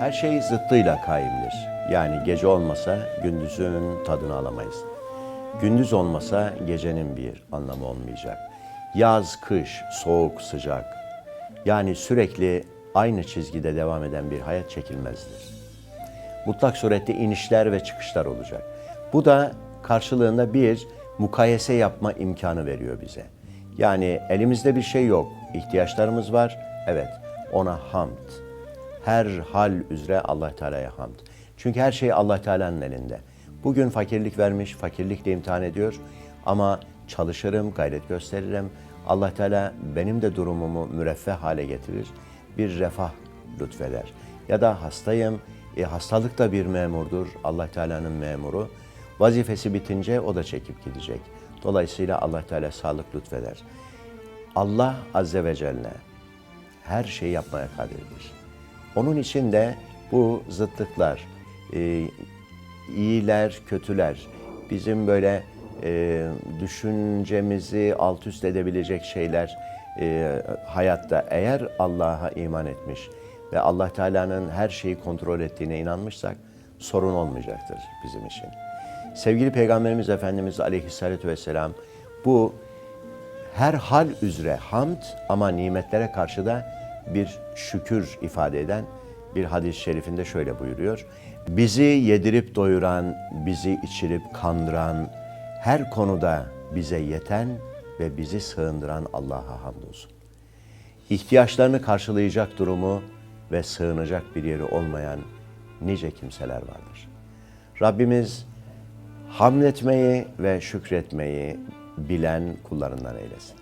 Her şey zıttıyla kaimdir. Yani gece olmasa gündüzün tadını alamayız. Gündüz olmasa gecenin bir anlamı olmayacak. Yaz, kış, soğuk, sıcak. Yani sürekli aynı çizgide devam eden bir hayat çekilmezdir. Mutlak surette inişler ve çıkışlar olacak. Bu da karşılığında bir mukayese yapma imkanı veriyor bize. Yani elimizde bir şey yok, ihtiyaçlarımız var. Evet, ona hamd. Her hal üzere Allah Teala'ya hamd. Çünkü her şey Allah Teala'nın elinde. Bugün fakirlik vermiş, fakirlikle imtihan ediyor ama çalışırım, gayret gösteririm. Allah Teala benim de durumumu müreffeh hale getirir. Bir refah lütfeder. Ya da hastayım, e, hastalık da bir memurdur. Allah Teala'nın memuru. Vazifesi bitince o da çekip gidecek. Dolayısıyla Allah Teala sağlık lütfeder. Allah Azze ve Celle her şeyi yapmaya kadirdir. Onun için de bu zıtlıklar, e, iyiler, kötüler, bizim böyle e, düşüncemizi alt üst edebilecek şeyler e, hayatta eğer Allah'a iman etmiş ve Allah Teala'nın her şeyi kontrol ettiğine inanmışsak sorun olmayacaktır bizim için. Sevgili Peygamberimiz Efendimiz Aleyhisselatü Vesselam bu her hal üzere hamd ama nimetlere karşı da bir şükür ifade eden bir hadis-i şerifinde şöyle buyuruyor. Bizi yedirip doyuran, bizi içirip kandıran, her konuda bize yeten ve bizi sığındıran Allah'a hamdolsun. İhtiyaçlarını karşılayacak durumu ve sığınacak bir yeri olmayan nice kimseler vardır. Rabbimiz hamd etmeyi ve şükretmeyi bilen kullarından eylesin.